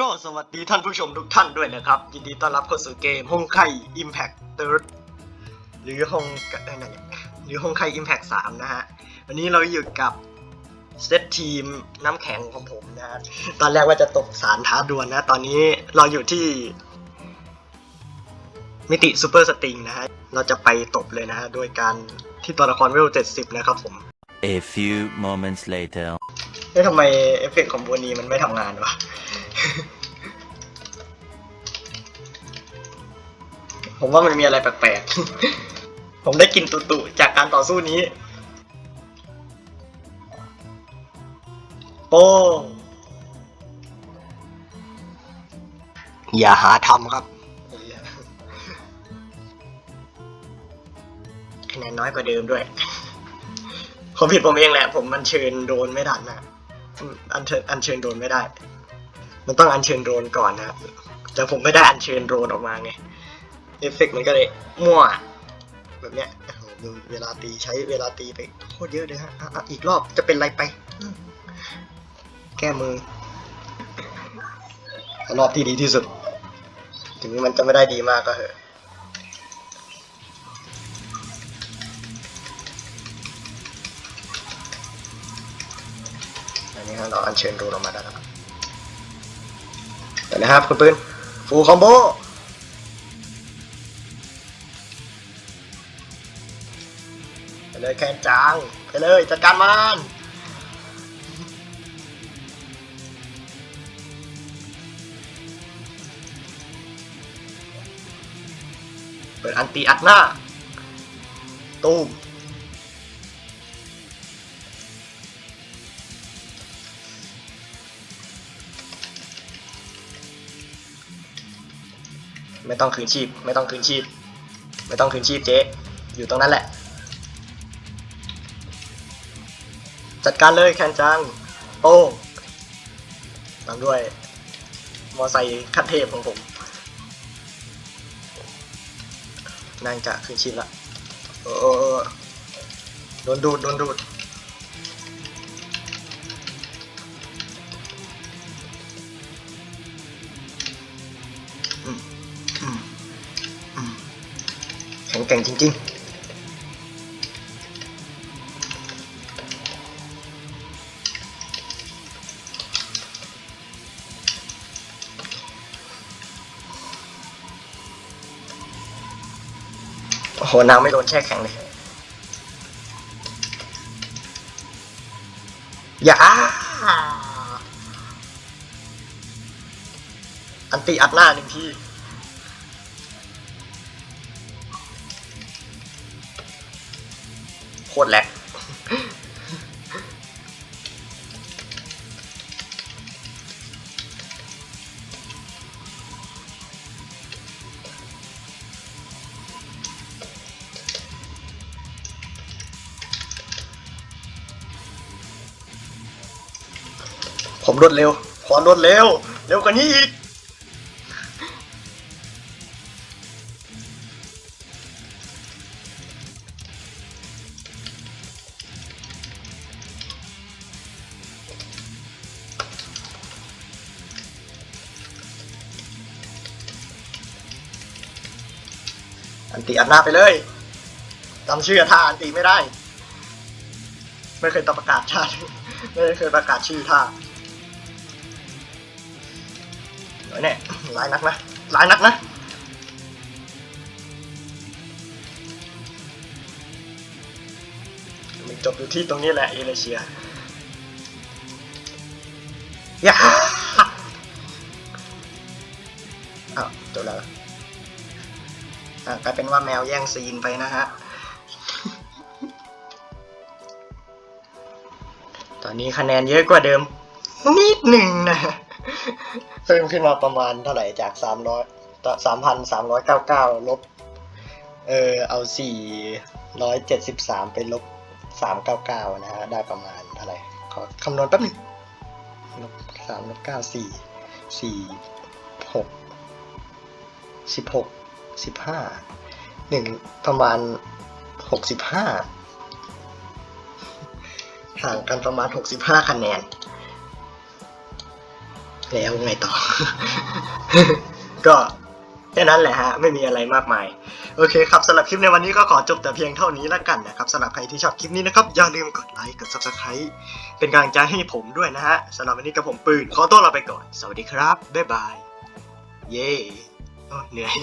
ก็สวัสดีท่านผู้ชมทุกท่านด้วยนะครับ ยินดีต้อนรับเข้าสู่เกมฮงไค Impact Third หรือฮงเอ้ยนั่นแหละหรือฮงไค Impact 3 นะฮะ วันนี้เราอยู่กับเซตทีมน้ำแข็งของผมนะฮะตอนแรกว่าจะตกสารท้าดวลนะ ตอนนี้เราอยู่ที่ มิติซูเปอร์สติงนะฮะ เราจะไปตบเลยนะฮะ โดยการที่ตัวละครเวล 70 นะครับผม A few moments later. เฮ้ยทำไมเอฟเฟกต์ของบัวนี้มันไม่ทำงานวะ ผมว่ามันมีอะไรแปลกๆ ผมได้กลินตุตุๆจากการต่อสู้นี้ โป้อย่าหาทำครับคะแนนน้อยกว่าเดิมด้วย ผมผิดผมเองแหละ ผมอัญเชิญโดนไม่ทันนะอัญเชิญอัญเชิญโดนไม่ได้ มันต้องอัญเชิญโดนก่อนนะแต่ผมไม่ได้อัญเชิญโดนออกมาไง เอฟเฟกต์มันก็เลยมั่วแบบเนี้ยโอ้โหดูเวลาตีใช้เวลาตีไปโคตรเยอะเลยฮะอะอะอีกรอบจะเป็นไรไป แก้มือ รอบที่ดีที่สุด ถึงมันจะไม่ได้ดีมากก็เถอะอันนี้ครับเราอัญเชิญรูนออกมาได้แล้วครับนะครับคุณปืนฟูลคอมโบ เลยแคนจางไปเลยจัดการมันเปิดอันตีอัดหน้า ตูมไม่ต้องคืนชีพ ไม่ต้องคืนชีพ ไม่ต้องคืนชีพเจ๊ อยู่ตรงนั้นแหละ จัดการเลยแคนจังโป้งตามด้วย มอไซค์คันเทพของผมนางจะคืนชีพละโอ้โอ้โดนดูดโดนดูดแข็งแกร่งจริง ๆ โอ้โหนางไม่โดนแช่แข็งเลย อย่าอันตีอัดหน้าหนึ่งทีโคตรแหลก ผมรวดเร็ว ขอรวดเร็ว เร็วกว่านี้อีก อันตีอัดหน้าไปเลยจำชื่อท่าอันตีไม่ได้ ไม่เคยต้องประกาศชาติ ไม่เคยประกาศชื่อท่า เดี๋ยวเนี่ยร้ายนักนะร้ายนักนะมันจบอยู่ที่ตรงนี้แหละเอเลเชียอย่าอ้าวจบแล้วกลายเป็นว่าแมวแย่งซีนไปนะฮะ ตอนนี้คะแนนเยอะกว่าเดิม นิดหนึ่งนะ เพิ่มขึ้นมาประมาณเท่าไหร่จากสามร้อยสามพันสามร้อยเก้าเก้าลบ เออเอาสี่ร้อยเจ็ดสิบสามไปลบสามเก้าเก้านะฮะ ได้ประมาณเท่าไหร่ ขอคำนวณแป๊บนึงลบสามลบเก้าสี่สี่หกสิบหกสิบห้าหนึ่งประมาณหกสิบห้าห่างกันประมาณหกสิบห้าคะแนน แล้วไงต่อ ก็แค่นั้นแหละฮะ ไม่มีอะไรมากมาย โอเคครับสำหรับคลิปในวันนี้ก็ขอจบแต่เพียงเท่านี้แล้วกันนะครับสำหรับใครที่ชอบคลิปนี้นะครับ อย่าลืมกดไลค์กด subscribe เป็นกำลังใจให้ผมด้วยนะฮะสำหรับวันนี้กับผมปืน ขอตัวลาไปก่อน สวัสดีครับ บ๊ายบาย เย้เหนื่อย